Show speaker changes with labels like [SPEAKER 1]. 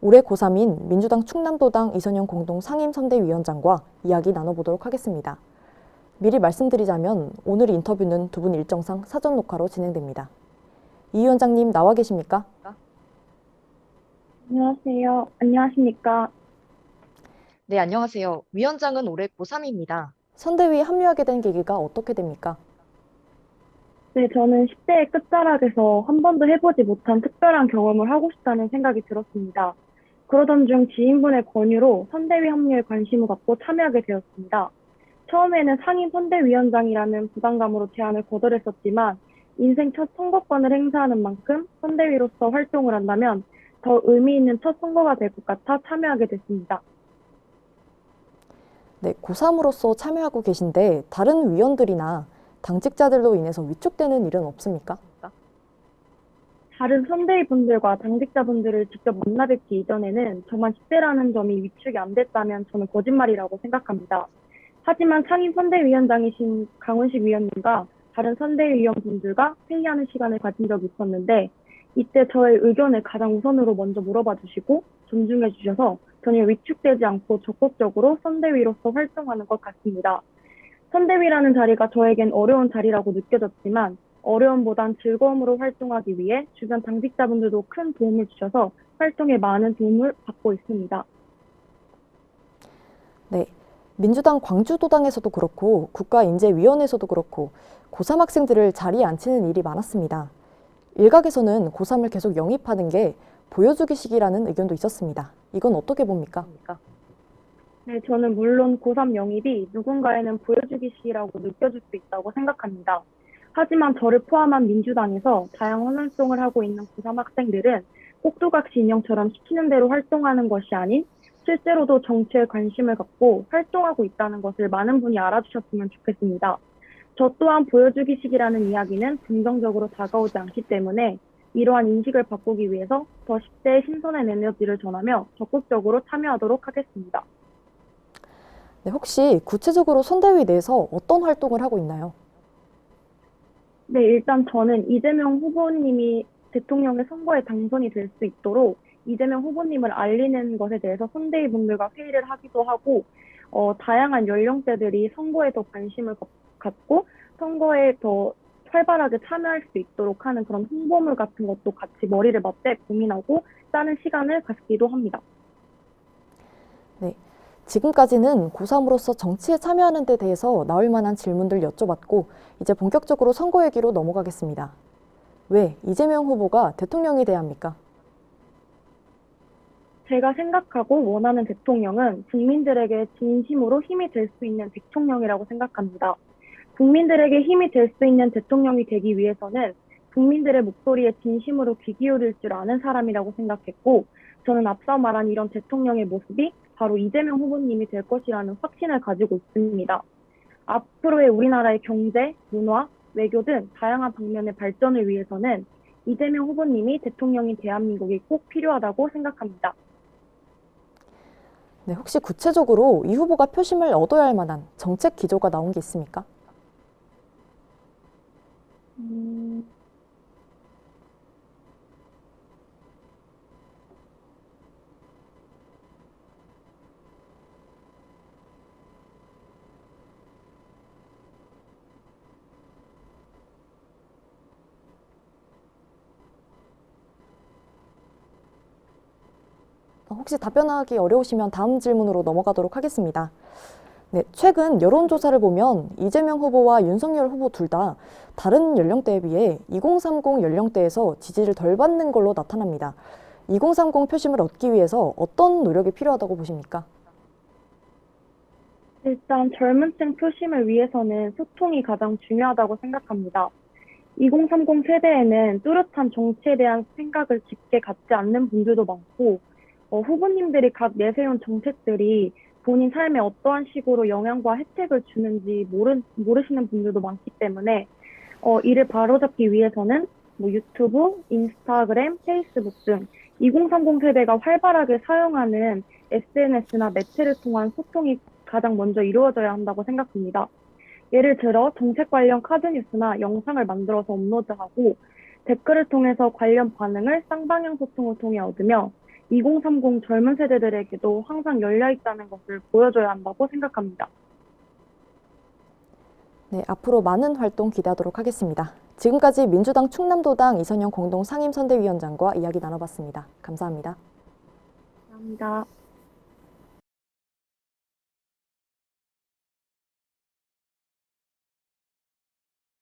[SPEAKER 1] 올해 고3인 민주당 충남도당 이선영 공동 상임선대위원장과 이야기 나눠보도록 하겠습니다. 미리 말씀드리자면 오늘 인터뷰는 두 분 일정상 사전 녹화로 진행됩니다. 이 위원장님 나와 계십니까?
[SPEAKER 2] 안녕하세요. 안녕하십니까.
[SPEAKER 3] 네, 안녕하세요. 위원장은 올해 고3입니다.
[SPEAKER 1] 선대위에 합류하게 된 계기가 어떻게 됩니까?
[SPEAKER 2] 네, 저는 10대의 끝자락에서 한 번도 해보지 못한 특별한 경험을 하고 싶다는 생각이 들었습니다. 그러던 중 지인분의 권유로 선대위 합류에 관심을 갖고 참여하게 되었습니다. 처음에는 상임 선대위원장이라는 부담감으로 제안을 거절했었지만 인생 첫 선거권을 행사하는 만큼 선대위로서 활동을 한다면 더 의미 있는 첫 선거가 될 것 같아 참여하게 됐습니다.
[SPEAKER 1] 네, 고3으로서 참여하고 계신데 다른 위원들이나 당직자들로 인해서 위축되는 일은 없습니까?
[SPEAKER 2] 다른 선대위 분들과 당직자분들을 직접 만나 뵙기 이전에는 저만 10대라는 점이 위축이 안 됐다면 저는 거짓말이라고 생각합니다. 하지만 상임 선대위원장이신 강훈식 위원님과 다른 선대위원분들과 회의하는 시간을 가진 적이 있었는데 이때 저의 의견을 가장 우선으로 먼저 물어봐 주시고 존중해 주셔서 전혀 위축되지 않고 적극적으로 선대위로서 활동하는 것 같습니다. 선대위라는 자리가 저에겐 어려운 자리라고 느껴졌지만 어려움보단 즐거움으로 활동하기 위해 주변 당직자분들도 큰 도움을 주셔서 활동에 많은 도움을 받고 있습니다.
[SPEAKER 1] 네, 민주당 광주도당에서도 그렇고 국가인재위원회에서도 그렇고 고3 학생들을 자리에 앉히는 일이 많았습니다. 일각에서는 고3을 계속 영입하는 게 보여주기식이라는 의견도 있었습니다. 이건 어떻게 봅니까?
[SPEAKER 2] 네, 저는 물론 고3 영입이 누군가에는 보여주기식이라고 느껴질 수 있다고 생각합니다. 하지만 저를 포함한 민주당에서 다양한 활동을 하고 있는 고3 학생들은 꼭두각시 인형처럼 시키는 대로 활동하는 것이 아닌 실제로도 정치에 관심을 갖고 활동하고 있다는 것을 많은 분이 알아주셨으면 좋겠습니다. 저 또한 보여주기식이라는 이야기는 긍정적으로 다가오지 않기 때문에 이러한 인식을 바꾸기 위해서 더 10대의 신선한 에너지를 전하며 적극적으로 참여하도록 하겠습니다.
[SPEAKER 1] 네, 혹시 구체적으로 선대위 내에서 어떤 활동을 하고 있나요?
[SPEAKER 2] 네, 일단 저는 이재명 후보님이 대통령의 선거에 당선이 될 수 있도록 이재명 후보님을 알리는 것에 대해서 선대위 분들과 회의를 하기도 하고, 어, 다양한 연령대들이 선거에 더 관심을 갖- 갖고 선거에 더 활발하게 참여할 수 있도록 하는 그런 홍보물 같은 것도 같이 머리를 맞대 고민하고 짜는 시간을 갖기도 합니다.
[SPEAKER 1] 지금까지는 고3으로서 정치에 참여하는 데 대해서 나올 만한 질문들 여쭤봤고 이제 본격적으로 선거 얘기로 넘어가겠습니다. 왜 이재명 후보가 대통령이 돼야 합니까?
[SPEAKER 2] 제가 생각하고 원하는 대통령은 국민들에게 진심으로 힘이 될 수 있는 대통령이라고 생각합니다. 국민들에게 힘이 될 수 있는 대통령이 되기 위해서는 국민들의 목소리에 진심으로 귀 기울일 줄 아는 사람이라고 생각했고, 저는 앞서 말한 이런 대통령의 모습이 바로 이재명 후보님이 될 것이라는 확신을 가지고 있습니다. 앞으로의 우리나라의 경제, 문화, 외교 등 다양한 방면의 발전을 위해서는 이재명 후보님이 대통령인 대한민국이 꼭 필요하다고 생각합니다.
[SPEAKER 1] 네, 혹시 구체적으로 이 후보가 표심을 얻어야 할 만한 정책 기조가 나온 게 있습니까? 혹시 답변하기 어려우시면 다음 질문으로 넘어가도록 하겠습니다. 네, 최근 여론조사를 보면 이재명 후보와 윤석열 후보 둘 다 다른 연령대에 비해 2030 연령대에서 지지를 덜 받는 걸로 나타납니다. 2030 표심을 얻기 위해서 어떤 노력이 필요하다고 보십니까?
[SPEAKER 2] 일단 젊은 층 표심을 위해서는 소통이 가장 중요하다고 생각합니다. 2030 세대에는 뚜렷한 정치에 대한 생각을 깊게 갖지 않는 분들도 많고, 어, 후보님들이 각 내세운 정책들이 본인 삶에 어떠한 식으로 영향과 혜택을 주는지 모르, 모르시는 분들도 많기 때문에, 어, 이를 바로잡기 위해서는 뭐 유튜브, 인스타그램, 페이스북 등 2030 세대가 활발하게 사용하는 SNS나 매체를 통한 소통이 가장 먼저 이루어져야 한다고 생각합니다. 예를 들어 정책 관련 카드 뉴스나 영상을 만들어서 업로드하고 댓글을 통해서 관련 반응을 쌍방향 소통을 통해 얻으며 2030 젊은 세대들에게도 항상 열려 있다는 것을 보여줘야 한다고 생각합니다.
[SPEAKER 1] 네, 앞으로 많은 활동 기대하도록 하겠습니다. 지금까지 민주당 충남도당 이선영 공동 상임선대위원장과 이야기 나눠봤습니다. 감사합니다.
[SPEAKER 2] 감사합니다.